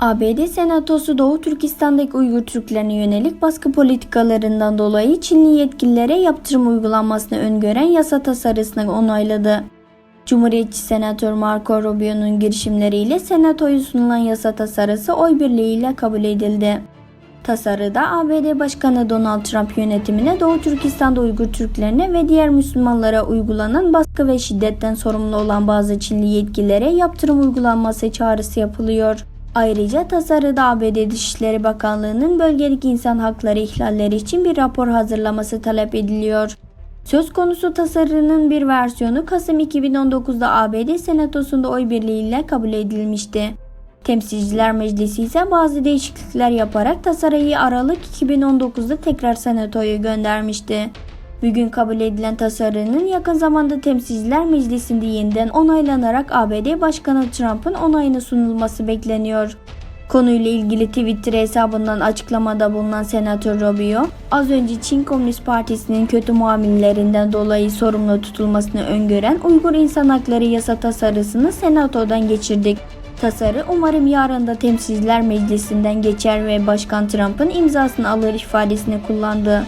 ABD Senatosu Doğu Türkistan'daki Uygur Türklerine yönelik baskı politikalarından dolayı Çinli yetkililere yaptırım uygulanmasını öngören yasa tasarısını onayladı. Cumhuriyetçi Senatör Marco Rubio'nun girişimleriyle Senato'ya sunulan yasa tasarısı oy birliğiyle kabul edildi. Tasarıda ABD Başkanı Donald Trump yönetimine Doğu Türkistan'da Uygur Türklerine ve diğer Müslümanlara uygulanan baskı ve şiddetten sorumlu olan bazı Çinli yetkililere yaptırım uygulanması çağrısı yapılıyor. Ayrıca tasarıda ABD Dışişleri Bakanlığı'nın bölgedeki insan hakları ihlalleri için bir rapor hazırlaması talep ediliyor. Söz konusu tasarının bir versiyonu Kasım 2019'da ABD Senatosu'nda oy birliğiyle kabul edilmişti. Temsilciler Meclisi ise bazı değişiklikler yaparak tasarıyı Aralık 2019'da tekrar Senato'ya göndermişti. Bugün kabul edilen tasarının yakın zamanda Temsilciler Meclisi'nde yeniden onaylanarak ABD Başkanı Trump'ın onayına sunulması bekleniyor. Konuyla ilgili Twitter hesabından açıklamada bulunan Senatör Rubio, az önce Çin Komünist Partisi'nin kötü muamelelerinden dolayı sorumlu tutulmasını öngören Uygur İnsan Hakları Yasa tasarısını Senato'dan geçirdik. Tasarı umarım yarın da Temsilciler Meclisi'nden geçer ve Başkan Trump'ın imzasını alır ifadesini kullandı.